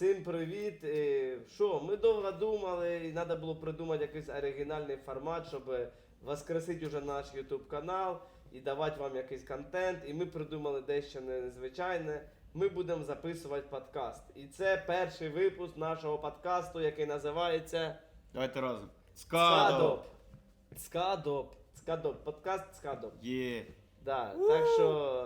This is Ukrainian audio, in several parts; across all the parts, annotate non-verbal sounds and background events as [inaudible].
Всім привіт. Е, Що, ми довго думали, і треба було придумати якийсь оригінальний формат, щоб воскресити вже наш YouTube канал і давати вам якийсь контент. І ми придумали дещо незвичайне. Ми будемо записувати подкаст. І це перший випуск нашого подкасту, який називається Давайте разом. Скадоп. Скадоп. Скадоп. Подкаст Скадоп. Є. Да, так що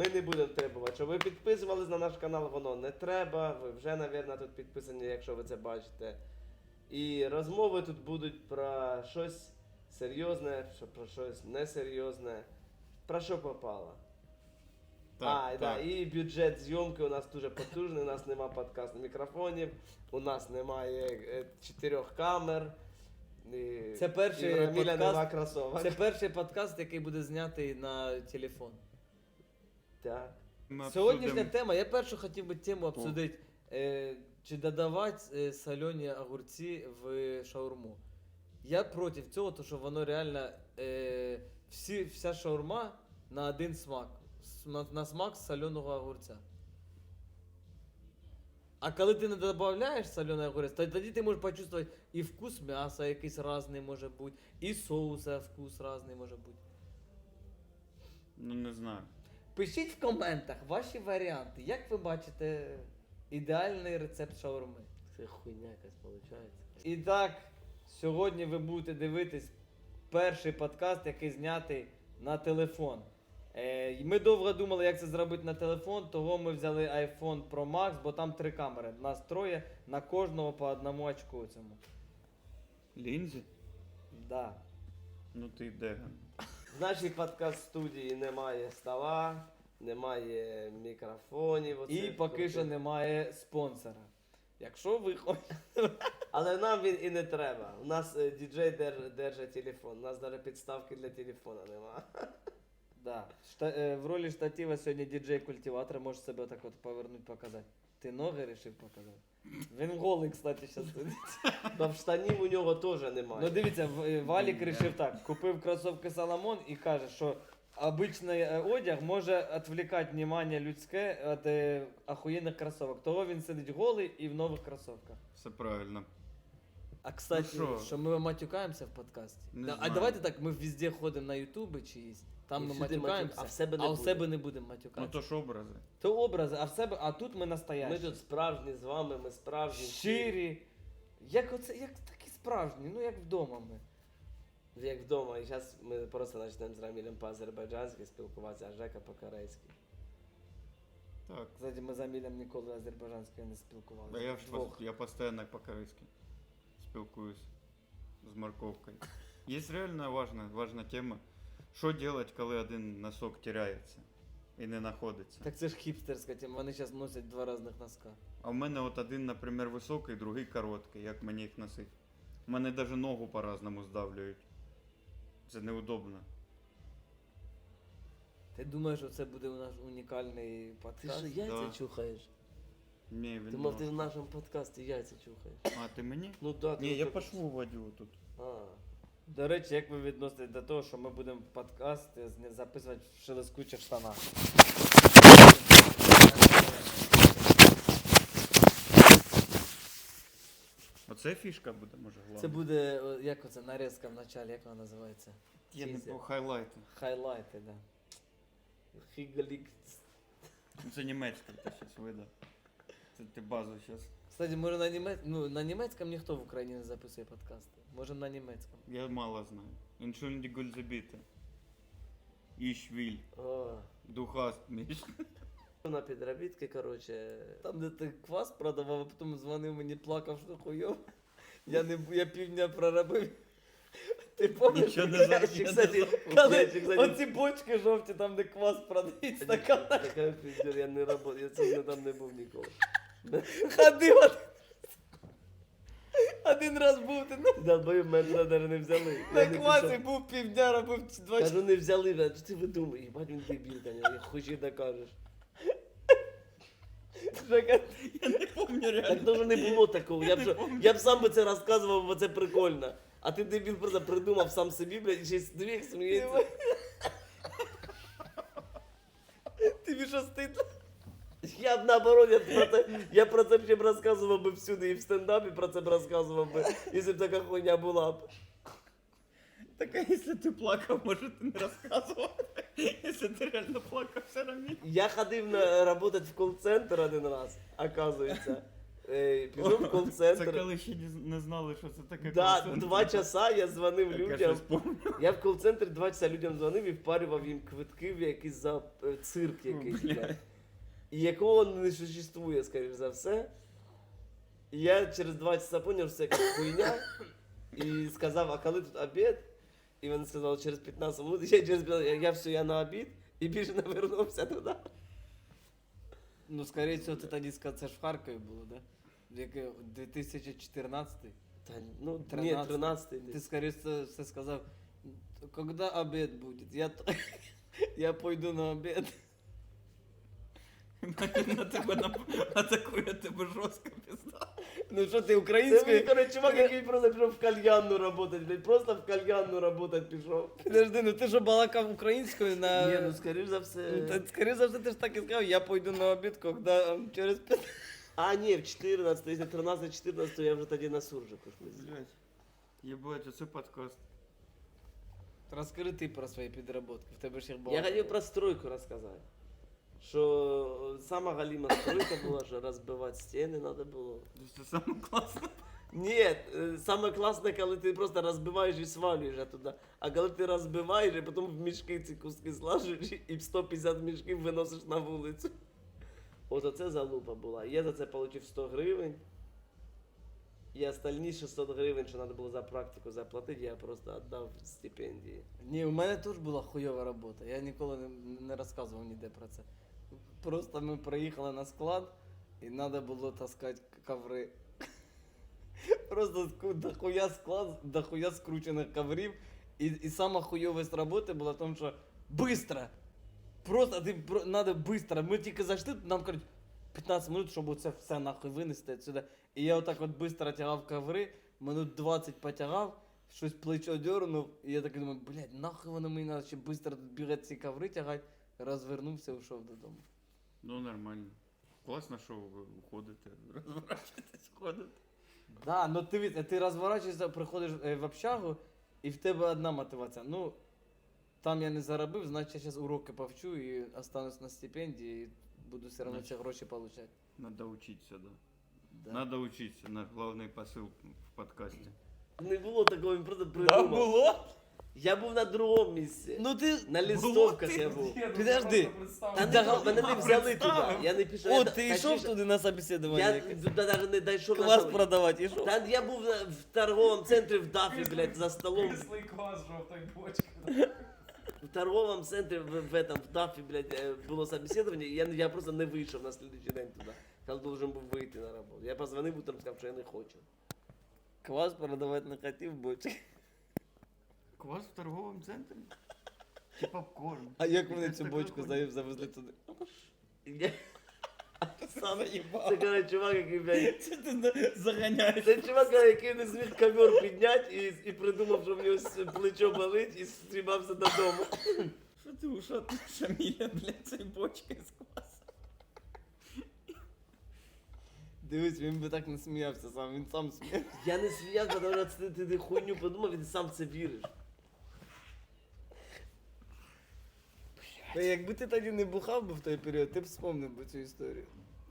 ми не будемо требувати, щоб ви підписувались на наш канал, воно не треба. Ви вже, мабуть, тут підписані, якщо ви це бачите. І розмови тут будуть про щось серйозне, про щось несерйозне. Про що попало. а, і Да, і бюджет зйомки у нас дуже потужний, у нас нема подкастних мікрофонів, у нас немає е, чотирьох камер. І, Це перший і подкаст- нема. Це перший подкаст, який буде знятий на телефон. Так. Ми Сьогоднішня обсудимо- тема, я першу хотів би тему обсудити, е, чи додавати е, солені огурці в шаурму. Я проти цього, тому що воно реально е, всі, вся шаурма на один смак. С- На, на смак соленого огурця. А коли ти не додаєш солений огурець, то тоді ти можеш почувствувати і вкус м'яса якийсь різний може бути, і соуса вкус різний може бути. Ну не знаю. Пишіть в коментах ваші варіанти. Як ви бачите ідеальний рецепт шаурми? Це хуйня якась виходить. І так, сьогодні ви будете дивитись перший подкаст, який знятий на телефон. Е, ми довго думали, як це зробити на телефон, того ми взяли iPhone Pro Max, бо там три камери. Нас троє, на кожного по одному очку цьому. Лінзі? Да. Ну ти деган. В нашій подкаст студії немає стола, немає мікрофонів. оце І поки круто. що немає спонсора. Якщо ви хочете. Але нам він і не треба. У нас е, діджей держ, держить телефон. У нас навіть підставки для телефона нема. Да. Шта, е, в ролі штатива сьогодні діджей-культиватор може себе так от повернути, показати. Ти ноги вирішив показати? Він голий, кстати, зараз сидить. Та в штанів у нього теж немає. Ну дивіться, В- е, Валік вирішив так. Купив кросовки Соломон і каже, що обичний е, одяг може відвлекати внимание людське від е, охуєнних кросовок. Того він сидить голий і в нових кросовках. Все правильно. А кстати, Ну що? що ми матюкаємося в подкасті. Не Да, а знаю. давайте так, ми везде ходимо на ютуби чиїсь, там І ми всюди матюкаємося, матюк- а в себе не а у будемо. себе не будемо Ну матюкатися. то ж образи. То образи, а в себе, а тут ми настоящі. Ми тут справжні з вами, ми справжні. щирі. Як оце, як такі справжні, ну як вдома ми. Як вдома. І зараз ми просто почнемо з Рамілем по-азербайджанськи спілкуватися, а Жека по-корейськи. Так. Кстати, ми з Амілем ніколи азербайджанською не спілкувалися. А я ж Вдвох. пос- я постійно по-корейськи спілкуюсь з морковкою. Є реально важна, важна тема. Що робити, коли один носок теряється і не знаходиться? Так це ж хіпстерська тема, вони зараз носять два різних носка. А в мене от один, наприклад, високий, другий короткий. Як мені їх носити? У мене навіть ногу по-разному здавлюють. Це неудобно. Ти думаєш, що це буде у нас унікальний Ти подкаст? що, яйця Да. чухаєш? Ні, він Думав, ти в нашому подкасті яйця чухаєш. А, ти мені? Ну да, ти Ні, я по шву водю тут. А. До речі, як ви відноситесь до того, що ми будемо подкаст записувати в шелескучих штанах? Оце фішка буде, може, головне. Це буде, о, як оце, нарізка в началі, як вона називається? Я не тізер. по хайлайти. Хайлайти, да. Фігалік. Ну, Це німецьке, ти зараз видав. Це ти базу зараз. Кстати, може на німець... ну, на німецькому ніхто в Україні не записує подкасти. Може на німецькому. Я мало знаю. Entschuldigung bitte. Ich will. О. Du hast mich. [laughs] На підробітки, коротше. Там, де ти квас продавав, а потім дзвонив мені, плакав, що хуйов. Я не я півдня проробив. Ти пам'ятаєш? Нічого не Я за- ще, не кстати, за- коли Я ще, кстати- оці бочки жовті, там, де квас продають, стакан Така піздець, я не работаю, я це не там не був ніколи. ходив. один- Один раз був, ти на, Долбою мене навіть не взяли. на не квасі пішов. був півдня, робив два Кажу, не взяли, блядь, що ти видумаєш? Їбать, він дебіл, конечно, я хоч і докажеш. Чоловіка. Я не пам'ятаю Так дуже не було такого. Я б, же- я б сам би це розказував, бо це прикольно. А ти дебіл просто придумав сам собі, блядь, і ще й дві як сміється. Тобі що стидно? Я б наоборот, я про це, я про це б ще б розказував би всюди і в стендапі про це б розказував би, якщо б така хуйня була б. Так а якщо ти плакав, може ти не розказував? [laughs] Якщо ти реально плакав, все равно. Я ходив на работать в колл-центр один раз, оказується. Е, Пішов в Це колл-центр. коли ще не не знали, що це таке Да, два часа я дзвонив Так, я людям. щось. Я в колл-центрі два часа людям дзвонив і впарював їм квитки в якийсь за е, цирк якийсь. Бля. блядь. І якого не существує, скоріш за все. І я через два часа поняв, що це якась хуйня. І сказав, а коли тут обід? І він сказав, через 15 минут, я через 15, я, я все, я на обід, і більше не вернувся туди. Ну, скоріше всього, ти тоді сказав, це ж в Харкові було, да? Яке 2014 Та, ну, ні, 13. 13 Ти скоріше все, все сказав, коли обід буде? Я, т- [laughs] я пойду на обід. [laughs] На тебе атакує тебе жорстко. Ну що ти Це мені, українською? коротше, чувак, який просто пішов в кальянну работать, блядь, просто в кальянну работать пішов. Підожди, ну ти ж балакав українською на... Ні, ну скоріш за все. Ну, та, скоріше за все, ти ж так і сказав, я пойду на обід, ем, через 5... А, ні, в 14, якщо 13, 14, то я вже тоді на суржику. ж, блядь. Блять. Єбать, оце подкаст. Розкажи ти про свої підработки, в тебе ж їх було. Я хотів про стройку розказати. Що сама галіма стройка була, що розбивати стіни треба було. Це саме класне. Ні, е, саме класне, коли ти просто розбиваєш і свалюєш туди. А коли ти розбиваєш, і потім в мішки ці куски слажуєш і в 150 мішків виносиш на вулицю. От оце залупа була. Я за це отримав 100 гривень. І остальні 600 гривень, що треба було за практику заплатити, я просто віддав стипендії. Ні, у мене теж була хуйова робота. Я ніколи не, не розказував ніде про це. Просто ми приїхали на склад і треба було таскати коври. Просто ску- дохуя склад, дохуя скручених коврів. І, і сама хуйовість роботи була в тому, що быстро. Просто ти про, надо быстро. Ми тільки зайшли, нам кажуть 15 минут, щоб це все нахуй винести отсюда. І я отак от быстро тягав коври, минут 20 потягав, щось плечо дернув, і я такий думаю, блядь, нахуй воно мені треба ще быстро тут бігати ці коври тягати. Розвернувся, ушов додому. Ну нормально. Класно, що ви уходите, [laughs] розворачуєтесь, ходите. Да, ну ти від- ти розворачуєшся, приходиш е, в общагу, і в тебе одна мотивація. Ну, там я не заробив, значить я зараз уроки повчу і останусь на стипендії, і буду все одно ці гроші отримати. Надо учиться, да. Да. Надо учиться, наш главный посыл в подкасте. Не було такого, він просто Да, придумав. було? Я був на другому місці. Ну ти. на листовках я був. Підожди. Та не, мене не взяли туди. Я не пішов. О, я, ти та- йшов туди на собеседування? Я якесь? туди навіть не дійшов. на Квас сам- продавати, йшов? Та я був на- в торговому центрі в Дафі, блядь, за столом. Кислий квас жовтої бочки. В торговому центрі в, в, этом, в Дафі, блядь, е, було собеседування, і я, я просто не вийшов на слідуючий день туди. Коли должен був вийти на роботу. Я позвонив утром, сказав, що я не хочу. Квас продавати не хотів, бочки. Квас в торговом центрі? Чи попкорн? А як вони цю бочку хуйня. завезли туди? Я... Саме Це, коротше, чувак, який, блядь, Це ти на- заганяєш. Це чувак, який не зміг ковер підняти і, і придумав, що в нього с- плечо болить і стрімався додому. Що ти ушат Шаміля, блядь, цією бочкою з квасом? Дивись, він би так не сміявся сам, він сам сміявся. Я не сміявся, тому що ти, ти, ти хуйню подумав і ти сам в це віриш. Та якби ти тоді не бухав би в той період, ти б вспомнив би цю історію.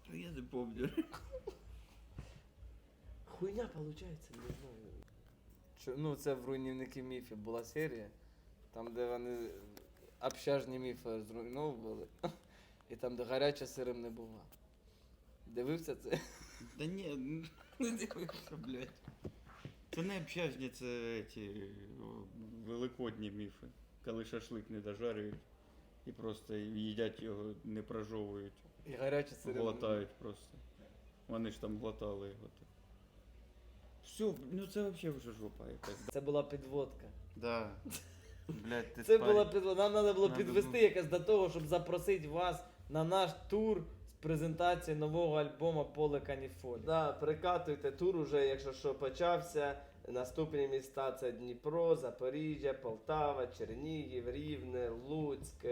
Та я не помню. Хуйня виходить, не знаю. Що, ну, це в руйнівники міфів була серія, там, де вони общажні міфи зруйновували, і там, де гаряча сирим не бува. Дивився це? Да ні, не дивився, блядь. Це не общажні, це о, великодні міфи. Коли шашлик не дожарюють і просто їдять його, не прожовують, І гаряча сирим. глотають просто. Вони ж там глотали його. так. Все, ну це взагалі вже жопа якась. Це була підводка. Да. Блядь, ти Це спарень. була підводка. Нам треба було Надо підвести було. якось до того, щоб запросити вас на наш тур з презентації нового альбому Поле Каніфолі. Да, прикатуйте тур уже, якщо що почався. Наступні міста це Дніпро, Запоріжжя, Полтава, Чернігів, Рівне, Луцьк,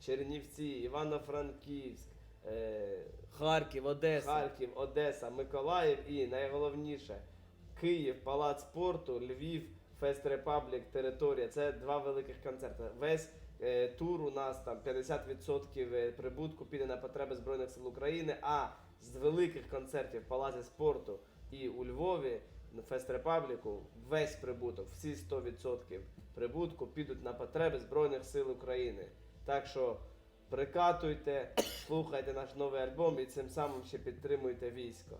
Чернівці, Івано-Франківськ, е, Харків, Одеса. Харків, Одеса, Миколаїв і найголовніше Київ, Палац спорту, Львів, Фест Репаблік, територія. Це два великих концерти. Весь е, тур у нас там 50% е, прибутку піде на потреби Збройних сил України. А з великих концертів в Палаці спорту і у Львові Фест Репабліку весь прибуток, всі 100% прибутку підуть на потреби Збройних сил України. Так що прикатуйте, слухайте наш новий альбом і цим самим ще підтримуйте військо.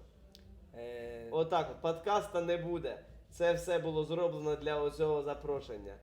Е, Отак, от подкаста не буде. Це все було зроблено для цього запрошення.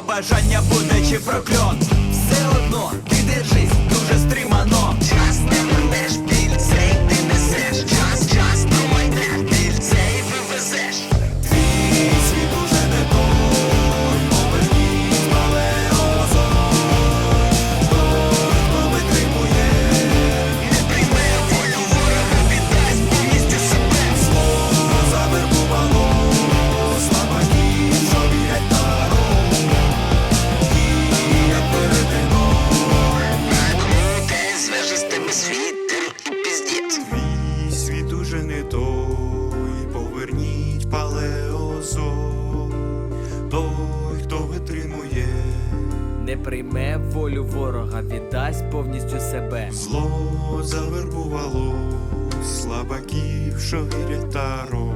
Побажання буде чи прокльон. Прийме волю ворога, віддасть повністю себе. Зло завербувало слабаків, що вірять таро.